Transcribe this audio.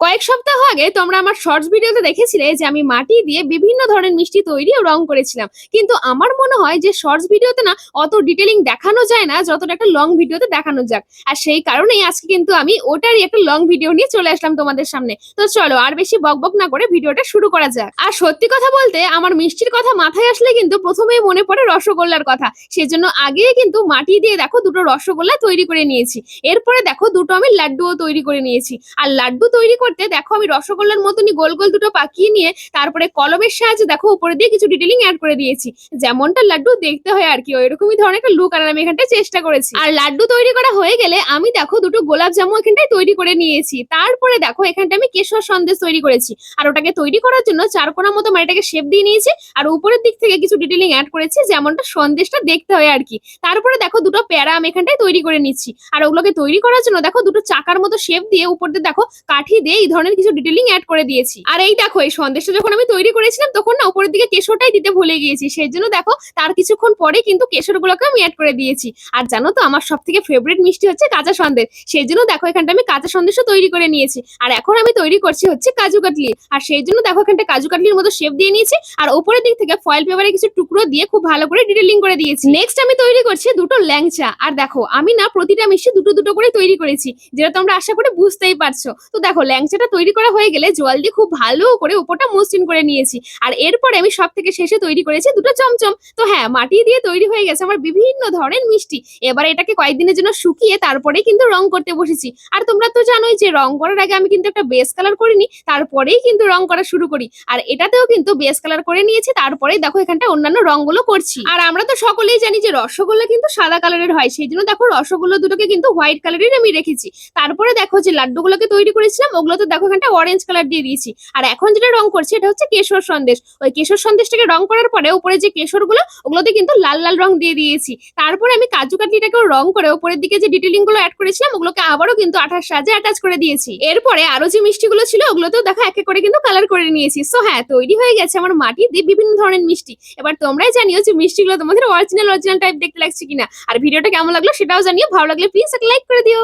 কয়েক সপ্তাহ আগে তোমরা আমার শর্টস ভিডিওতে দেখেছিলে যে আমি মাটি দিয়ে বিভিন্ন ধরনের মিষ্টি তৈরি ও রং করেছিলাম। কিন্তু আমার মনে হয় যে শর্টস ভিডিওতে না অত ডিটেলিং দেখানো যায় না, যতটা একটা লং ভিডিওতে দেখানো যাক। আর সেই কারণেই আজকে কিন্তু আমি ওটারই একটা লং ভিডিও নিয়ে চলে আসলাম তোমাদের সামনে। তো চলো আর বেশি বকবক না করে ভিডিওটা শুরু করা যাক। আর সত্যি কথা বলতে আমার মিষ্টির কথা মাথায় আসলে কিন্তু প্রথমেই মনে পড়ে রসগোল্লার কথা। সেজন্য আগে কিন্তু মাটি দিয়ে দেখো দুটো রসগোল্লা তৈরি করে নিয়েছি। এরপরে দেখো দুটো আমি লাড্ডুও তৈরি করে নিয়েছি। আর লাড্ডু তৈরি করতে দেখো আমি রসগোল্লার মতনই গোল গোল দুটো পাকিয়ে নিয়ে তারপরে কলমের সাহায্যে দেখো উপরে দিয়ে কিছু ডিটেলিং অ্যাড করে দিয়েছি। যেমনটা লাড্ডু দেখতে হয় আর কি, ওইরকমই ধরনের একটা লুক আর আমি এখানটায় চেষ্টা করেছি। আর লাড্ডু তৈরি করা হয়ে গেলে আমি দেখো দুটো গোলাপ জামু এখানটায় তৈরি করে নিয়েছি। তারপরে দেখো এখানটা আমি কেশর সন্দেশ তৈরি করেছি। আর ওটাকে তৈরি করার জন্য চারকোনা মতো মাটিটাকে শেপ দিয়ে নিয়েছি। আর উপরের দিক থেকে কিছু ডিটেলিং অ্যাড করেছি, যেমনটা সন্দেশটা দেখতে হয় আর কি। তারপরে দেখো দুটো প্যারা আমি এখানটায় তৈরি করে নিচ্ছি। আর ওগুলোকে তৈরি করার জন্য দেখো দুটো চাকার মতো শেপ দিয়ে উপর দিয়ে দেখো কাঠি দিয়ে এই ধরনের কিছু ডিটেলিং অ্যাড করে দিয়েছি। আর এই দেখো, এই সন্দেশটা যখন আমি তৈরি করেছিলাম, তখন না উপরের দিকে কেশরটাই দিতে ভুলে গিয়েছি। সেই জন্য দেখো, তার কিছুক্ষণ পরে কিন্তু কেশরগুলোকে আমি অ্যাড করে দিয়েছি। আর জানো তো, আমার সব থেকে ফেভারিট মিষ্টি হচ্ছে কাঁচা সন্দেশ। সেই জন্য দেখো, এখানটা আমি কাঁচা সন্দেশও তৈরি করে নিয়েছি। আর এখন আমি তৈরি করছি হচ্ছে কাজু কাটলি। আর সেই জন্য দেখো, এখানটা কাজু কাটলির মতো শেপ দিয়ে নিয়েছি। আর উপরের দিক থেকে ফয়েল পেপারে কিছু টুকরো দিয়ে খুব ভালো করে ডিটেলিং করে দিয়েছি। নেক্সট আমি তৈরি করছি দুটো ল্যাংচা। আর দেখো, আমি না প্রতিটা মিষ্টি দুটো দুটো করে তৈরি করেছি। যেটা তোমরা আশা করে বুঝতেই পারছ। তো দেখো ল্যাংচাটা তৈরি করা হয়ে গেলে জল দিয়ে খুব ভালো করে উপরটা মসৃণ করে নিয়েছি। আর এরপরে আমি সব থেকে শেষে তৈরি করেছি দুটো চমচম। তো হ্যাঁ মাটি দিয়ে তৈরি হয়ে গেছে আমার বিভিন্ন ধরনের মিষ্টি। এবার এটাকে কয়েকদিনের জন্য শুকিয়ে তারপরে কিন্তু রং করতে বসেছি। আর তোমরা তো জানোই যে রং করার আগে আমি কিন্তু একটা বেস কালার করিনি, তারপরেই কিন্তু রং করা শুরু করি। আর এটাতেও কিন্তু বেস কালার করে নিয়েছি তারপরে দেখো এখানটা অন্যান্য রংগুলো করছি। আর আমরা তো সকলেই জানি যে রসগোল্লা কিন্তু সাদা কালারের হয়, সেই জন্য দেখো রসগোল্লা দুটোকে কিন্তু হোয়াইট কালারের আমি রেখেছি। তারপরে দেখো যে লাড্ডুগুলোকে তৈরি করেছিলাম, ওগুলো তো দেখো এখানটা অরেঞ্জ কালার দিয়ে দিয়েছি। আর এখন যেটা রং করছি, এটা হচ্ছে কেশর সন্দেশ। ওই কেশর সন্দেশটাকে রং করার পরে উপরে যে কেশরগুলো, ওগুলোতে কিন্তু লাল লাল রং দিয়ে দিয়েছি। তারপরে আমি কাজু কাটলিটাকেও রং করে উপরের দিকে যে ডিটেলিংগুলো অ্যাড করেছিলাম, ওগুলোকে আবারও কিন্তু আঠার সাহায্যে অ্যাটাচ করে দিয়েছি। এরপরে আরও যে মিষ্টিগুলো ছিল, ওগুলোতেও দেখো এক এক করে কিন্তু কালার করে নিয়েছি। সো হ্যাঁ তৈরি হয়ে গেছে আমার মাটি দিয়ে বিভিন্ন ধরনের মিষ্টি। এবার তোমরাই জানিও যে মিষ্টিগুলো তোমাদের অরিজিনাল অরিজিনাল টাইপ দেখতে লাগছে কিনা। আর ভিডিওটা কেমন লাগল সেটাও জানিও। ভালো লাগলে প্লিজ একটা লাইক করে দিও।